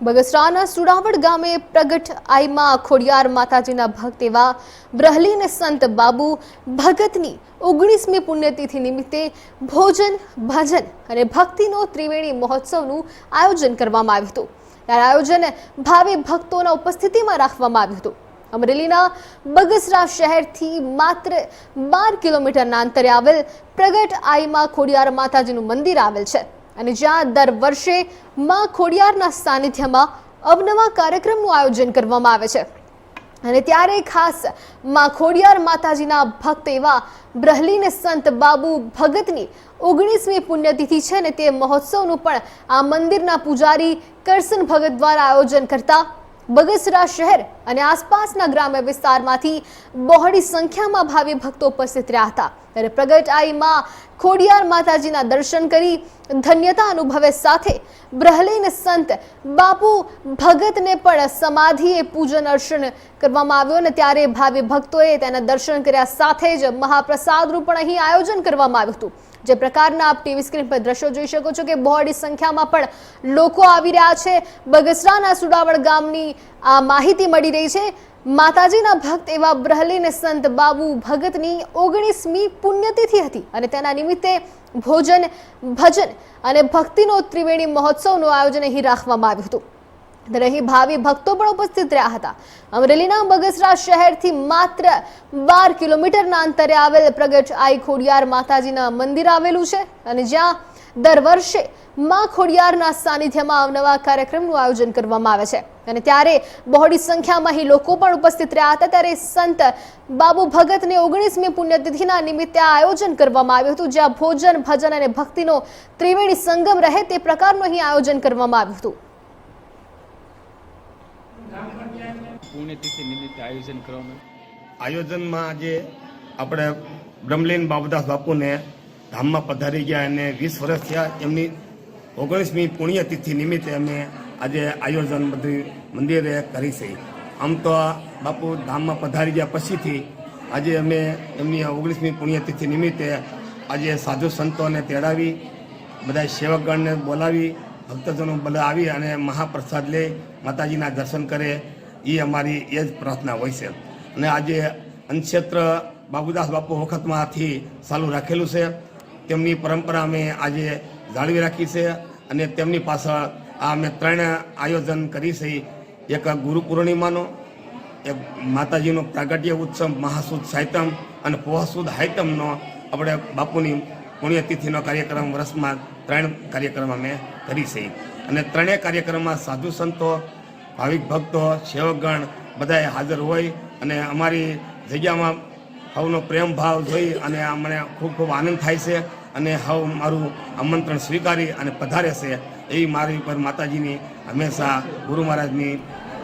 બગસરાના સુડાવડ ગામે પ્રગટ આઈમાં ખોડિયાર માતાજીના ભક્ત એવા બ્રહલીન સંત બાબુ ભગતની ઓગણીસમી પુણ્યતિથિ નિમિત્તે ભોજન, ભજન અને ભક્તિનો ત્રિવેણી મહોત્સવનું આયોજન કરવામાં આવ્યું હતું. ત્યારે આયોજન ભાવિ ભક્તોના ઉપસ્થિતિમાં રાખવામાં આવ્યું હતું. અમરેલીના બગસરા શહેરથી માત્ર બાર કિલોમીટરના અંતરે આવેલ પ્રગટ આઈમાં ખોડિયાર માતાજીનું મંદિર આવેલ છે. અને જ્યાં દર વર્ષે માં ખોડિયારના સાનિધ્યમાં અવનવા કાર્યક્રમનું આયોજન કરવામાં આવે છે. અને ત્યારે ખાસમાં ખોડિયાર માતાજીના ભક્ત એવા બ્રહલીન સંત બાબુ ભગતની ઓગણીસમી પુણ્યતિથિ છે ને તે મહોત્સવનું પણ આ મંદિરના પૂજારી કરસન ભગત દ્વારા આયોજન કરતા બગસરા શહેર અને આસપાસના ગ્રામ્ય વિસ્તારમાંથી બહોળી સંખ્યામાં ભાવિ ભક્તો ઉપસ્થિત રહ્યા હતા. ત્યારે પ્રગટ આઈમાં ખોડિયાર માતાજીના દર્શન કરી ધન્યતા અનુભવે સાથે બ્રહલીન સંત બાપુ ભગતને પણ સમાધિએ પૂજન અર્ચન કરવામાં આવ્યું અને ત્યારે ભાવિ ભક્તોએ તેના દર્શન કર્યા સાથે જ મહાપ્રસાદનું પણ અહીં આયોજન કરવામાં આવ્યું હતું. જે પ્રકારના આપ ટીવી સ્ક્રીન પર દ્રશ્યો જોઈ શકો છો કે બહોળી સંખ્યામાં પણ લોકો આવી રહ્યા છે. બગસરાના સુડાવડ ગામની આ માહિતી મળી રહી છે. માતાજીના ભક્ત એવા બ્રહલીન સંત બાબુ ભગતની ઓગણીસમી પુણ્યતિથિ હતી અને તેના નિમિત્તે ભોજન, ભજન અને ભક્તિનો ત્રિવેણી મહોત્સવનું આયોજન અહીં રાખવામાં આવ્યું હતું. અહીં ભાવિ ભક્તો પણ ઉપસ્થિત રહ્યા હતા. અમરેલીના બગસરા શહેરથી માત્ર બાર કિલોમીટરના અંતરે આવેલ પ્રગટ આઈ ખોડિયાર માતાજીના મંદિર આવેલું છે અને જ્યાં દર વર્ષે માં ખોડિયારના સાનિધ્યમાં અવનવા કાર્યક્રમનું આયોજન કરવામાં આવે છે. અને ત્યારે બહોળી સંખ્યામાં અહીં લોકો પણ ઉપસ્થિત રહ્યા હતા. ત્યારે સંત બાબુ ભગતને ઓગણીસમી પુણ્યતિથિના નિમિત્તે આ આયોજન કરવામાં આવ્યું હતું જ્યાં ભોજન ભજન અને ભક્તિનો ત્રિવેણી સંગમ રહે તે પ્રકારનું અહીં આયોજન કરવામાં આવ્યું હતું. પુણ્યતિથિ નિમિત્તે આયોજન કરવામાં આયોજનમાં આજે આપણે બ્રહ્મલીન બાબુદાસ બાપુને ધામમાં પધારી ગયા અને વીસ વર્ષ થયા એમની ઓગણીસમી પુણ્યતિથિ નિમિત્તે અમે આજે આયોજન બધું મંદિરે કરી છે. આમ તો બાપુ ધામમાં પધારી ગયા પછીથી આજે અમે એમની ઓગણીસમી પુણ્યતિથિ નિમિત્તે આજે સાધુ સંતોને તેડાવી, બધા સેવકગણને બોલાવી, ભક્તજનો બધા આવી અને મહાપ્રસાદ લે માતાજીના દર્શન કરે એ અમારી એ જ પ્રાર્થના હોય છે. અને આજે અનક્ષેત્ર બાબુદાસ બાપુ વખતમાંથી ચાલુ રાખેલું છે. તેમની પરંપરા અમે આજે જાળવી રાખી છે અને તેમની પાછળ આ અમે ત્રણ આયોજન કરી છે. એક ગુરુ પૂર્ણિમાનો, એક માતાજીનો પ્રાગટ્ય ઉત્સવ, મહાસુદ સાયતમ અને પોહાસુદ હાયતમનો આપણે બાપુની પુણ્યતિથિનો કાર્યક્રમ વર્ષમાં ત્રણ કાર્યક્રમ અમે કરી છે. અને ત્રણેય કાર્યક્રમમાં સાધુ સંતો, ભાવિક ભક્તો, સેવકગણ બધાએ હાજર હોય અને અમારી જગ્યામાં સૌનો પ્રેમ ભાવ જોઈ અને અમને ખૂબ ખૂબ આનંદ થાય છે. અને હવ મારું આમંત્રણ સ્વીકારી અને પધારે છે. એવી મારી પર માતાજીની હંમેશા ગુરુ મહારાજની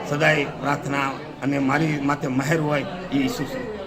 સદાય પ્રાર્થના અને મારી માથે મહેર હોય એ ઈચ્છું છું.